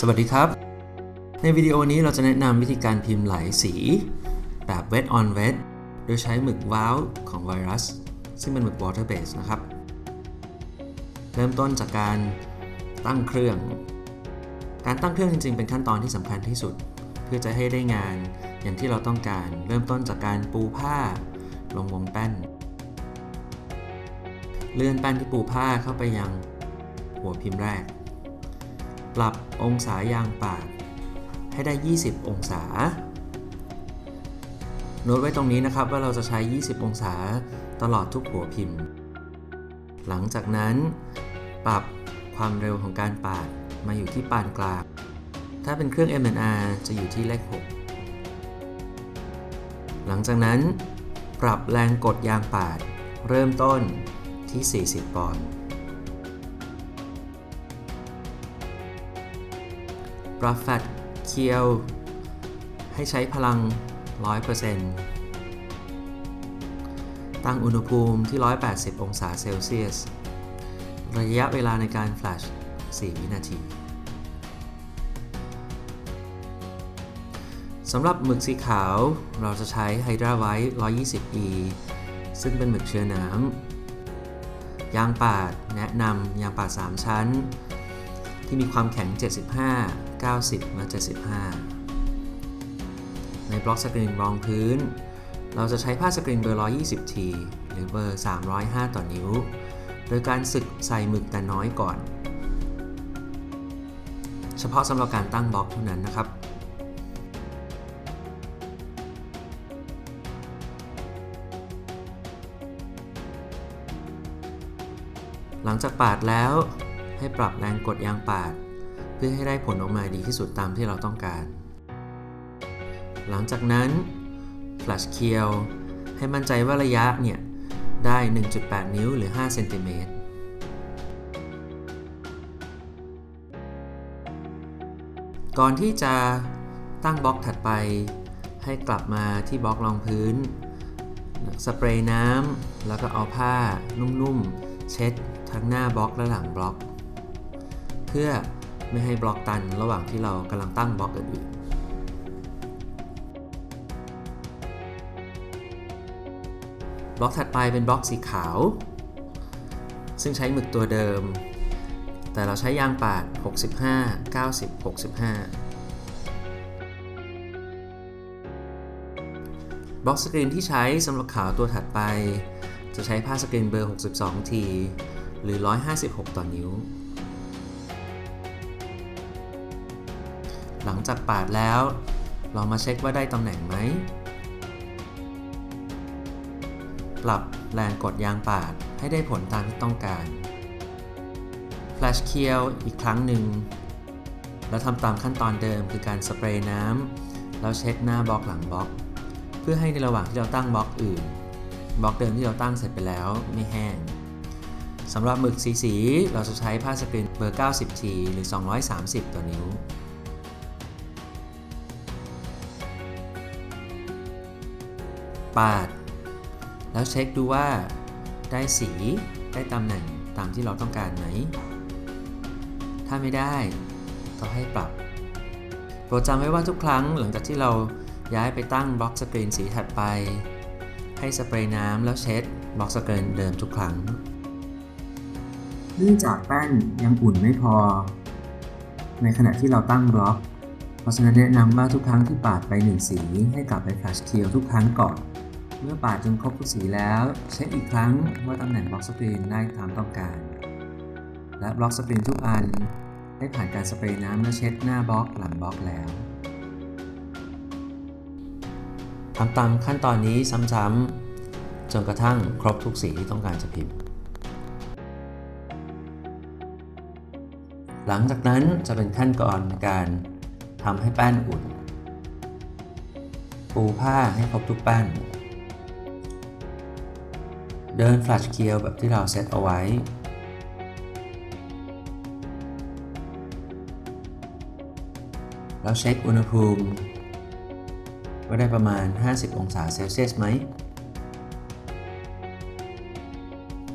สวัสดีครับ ในวิดีโอนี้เราจะแนะนำวิธีการพิมพ์ไหลสี แบบ wet on wet โดยใช้หมึกว้าวของไวรัส ซึ่งเป็นหมึก water base นะครับ เริ่มต้นจากการตั้งเครื่อง การตั้งเครื่องจริง ๆ เป็นขั้นตอนที่สำคัญที่สุด เพื่อจะให้ได้งานอย่างที่เราต้องการ เริ่มต้นจากการปูผ้า ลงวงแป้น เลื่อนแป้นที่ปูผ้าเข้าไปยังหัวพิมพ์แรก ปรับองศายางปาดให้ได้ 20 องศา โน้ตไว้ตรงนี้นะครับว่าเราจะใช้ 20 องศาตลอดทุกหัวพิมพ์ หลังจากนั้นปรับความเร็วของการปาดมาอยู่ที่ปานกลาง ถ้าเป็นเครื่อง M&R จะอยู่ที่เลข 6 หลังจากนั้น ปรับแรงกดยางปาด เริ่มต้นที่ 40 ปอนด์ ปรับแฟตเคียว ให้ใช้พลัง 100%ตั้งอุณหภูมิที่ 180 องศาเซลเซียส ระยะเวลาในการแฟลช 4 วินาทีสำหรับหมึกสีขาวเราจะใช้ไฮดราไวท์ 120E ซึ่งเป็นหมึกเชื้อน้ำยางปาดแนะนำยางปาด 3 ชั้น ที่มีความแข็ง 75 90และ75 ในบล็อกสกรีนรองพื้น เราจะใช้ผ้าสกรีนเบอร์ 120ทีหรือเบอร์ 305 ต่อนิ้ว โดยการสึกใส่หมึกแต่น้อยก่อน เฉพาะสำหรับการตั้งบล็อกเท่านั้นนะครับหลังจากปาดแล้วให้ปรับแรงกดยางปาด เพื่อให้ได้ผลออกมาดีที่สุดตามที่เราต้องการ หลังจากนั้น flash เคียวให้มั่นใจว่าระยะเนี่ย ได้ 1.8 นิ้วหรือ5เซนติเมตรก่อนที่จะตั้งบล็อกถัดไป ให้กลับมาที่บล็อกรองพื้น สเปรย์น้ำแล้วก็เอาผ้านุ่มๆ เช็ดทั้งหน้าบล็อกและหลังบล็อก เพื่อ ไม่ให้บล็อกตันระหว่างที่เรากำลังตั้งบล็อกอื่นๆบล็อกถัดไปเป็นบล็อกสีขาว ซึ่งใช้หมึกตัวเดิม แต่เราใช้ยางปาด 65 90 65 บล็อกสกรีนที่ใช้สำหรับขาวตัวถัดไป จะใช้ผ้าสกรีนเบอร์ 62ทีหรือ 156 ต่อนิ้ว หลังจากปาดแล้ว เรามาเช็คว่าได้ตำแหน่งไหม ปรับแรงกดยางปาดให้ได้ผลตามที่ต้องการ Flash เคียวอีกครั้งหนึ่ง แล้วทำตามขั้นตอนเดิมคือการสเปรย์น้ำแล้วเช็ดหน้าบล็อกหลังบล็อก เพื่อให้ในระหว่างที่เราตั้งบล็อกอื่นบล็อกเดิมที่เราตั้งเสร็จไปแล้วไม่แห้งสำหรับหมึกสีสี เราจะใช้ผ้าสกรีนเบอร์ 90ทีหรือ 230ต่อนิ้ว ปาด แล้วเช็คดูว่าได้สีได้ตำแหน่งตามที่เราต้องการไหม ถ้าไม่ได้ก็ให้ปรับ โปรดจำไว้ว่าทุกครั้งหลังจากที่เราย้ายไปตั้งบล็อกสกรีนสีถัดไป ให้สเปรย์น้ำแล้วเช็ดบล็อกสกรีนเดิมทุกครั้ง เนื่องจากแป้นยังอุ่นไม่พอ ในขณะที่เราตั้งบล็อก เพราะฉะนั้นแนะนำว่าทุกครั้งที่ปาดไปหนึ่งสีให้กลับไป flash เคียวทุกครั้งก่อน เมื่อปาดจนครบทุกสีแล้ว เช็คอีกครั้งว่าตำแหน่งบล็อกสกรีนได้ตามต้องการ และบล็อกสกรีนทุกอันได้ผ่านการสเปรย์น้ำและเช็ดหน้าบล็อกหลังบล็อกแล้วทำตามขั้นตอนนี้ซ้ำๆจนกระทั่งครบทุกสีที่ต้องการจะพิมพ์ หลังจากนั้นจะเป็นขั้นตอนในการทำให้แป้นอุ่น ปูผ้าให้ครบทุกแป้น เดินฟลัชเกียวแบบที่เราเซตเอาไว้ แล้วเช็คอุณหภูมิ ว่าได้ประมาณ 50 องศาเซลเซียสไหม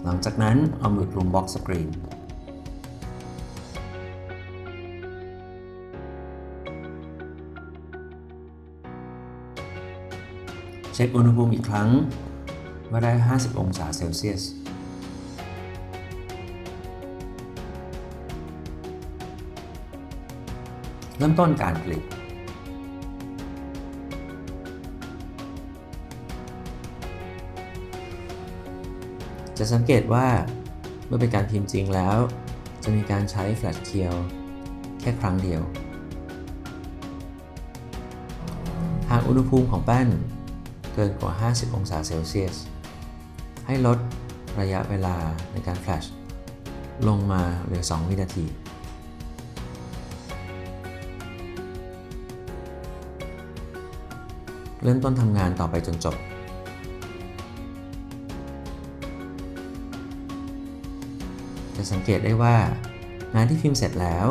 หลังจากนั้นเอามือลงบล็อกสกรีนเช็คอุณหภูมิอีกครั้ง ว่าได้ 50 องศาเซลเซียส เริ่มต้นการผลิต จะสังเกตว่าเมื่อเป็นการพิมพ์จริงแล้ว จะมีการใช้แฟลชเคียวแค่ครั้งเดียว หากอุณหภูมิของแป้นเกินกว่า 50 องศาเซลเซียส ให้ลดระยะเวลาในการแฟลชลงมาเหลือ 2 วินาทีเริ่มต้นทำงานต่อไปจนจบ จะสังเกตได้ว่างานที่พิมพ์เสร็จแล้ว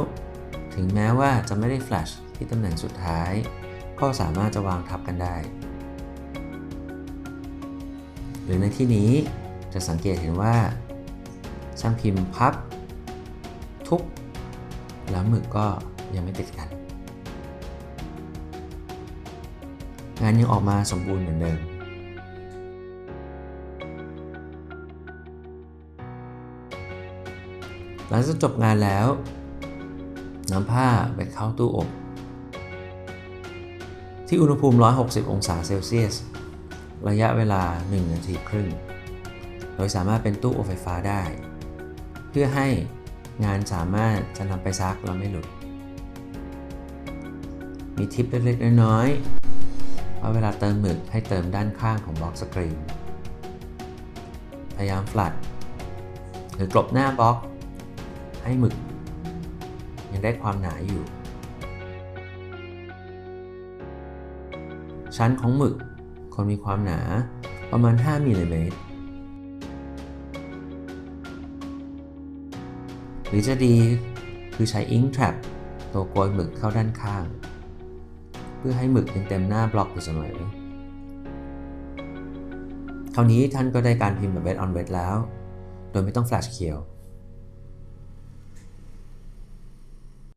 ถึงแม้ว่าจะไม่ได้แฟลชที่ตำแหน่งสุดท้าย ก็สามารถจะวางทับกันได้ หรือในที่นี้จะสังเกตเห็นว่า ช่างพิมพ์พับ ทุบแล้วหมึกก็ยังไม่ติดกัน งานยังออกมาสมบูรณ์เหมือนเดิมหลังจากจบงานแล้วนำผ้าไปเข้าตู้อบ ที่อุณหภูมิ 160 องศาเซลเซียส ระยะเวลา 1 นาทีครึ่ง โดยสามารถเป็นตู้อบไฟฟ้าได้ เพื่อให้งานสามารถจะนำไปซักแล้วไม่หลุด มีทิปเล็กๆน้อยๆว่าเวลาเติมหมึกให้เติมด้านข้างของบล็อกสกรีน พยายามฟลัด หรือกลบหน้าบล็อก ให้หมึก ยังได้ความหนาอยู่ ชั้นของหมึก ควรมีความหนาประมาณ 5มิลลิเมตรหรือจะดีคือใช้ Ink Trap ตัวโกยหมึกเข้าด้านข้าง เพื่อให้หมึกยังเต็มหน้าบล็อกอยู่เสมอคราวนี้ท่านก็ได้การพิมพ์แบบ Wet on Wet แล้ว โดยไม่ต้องแฟลชเคียว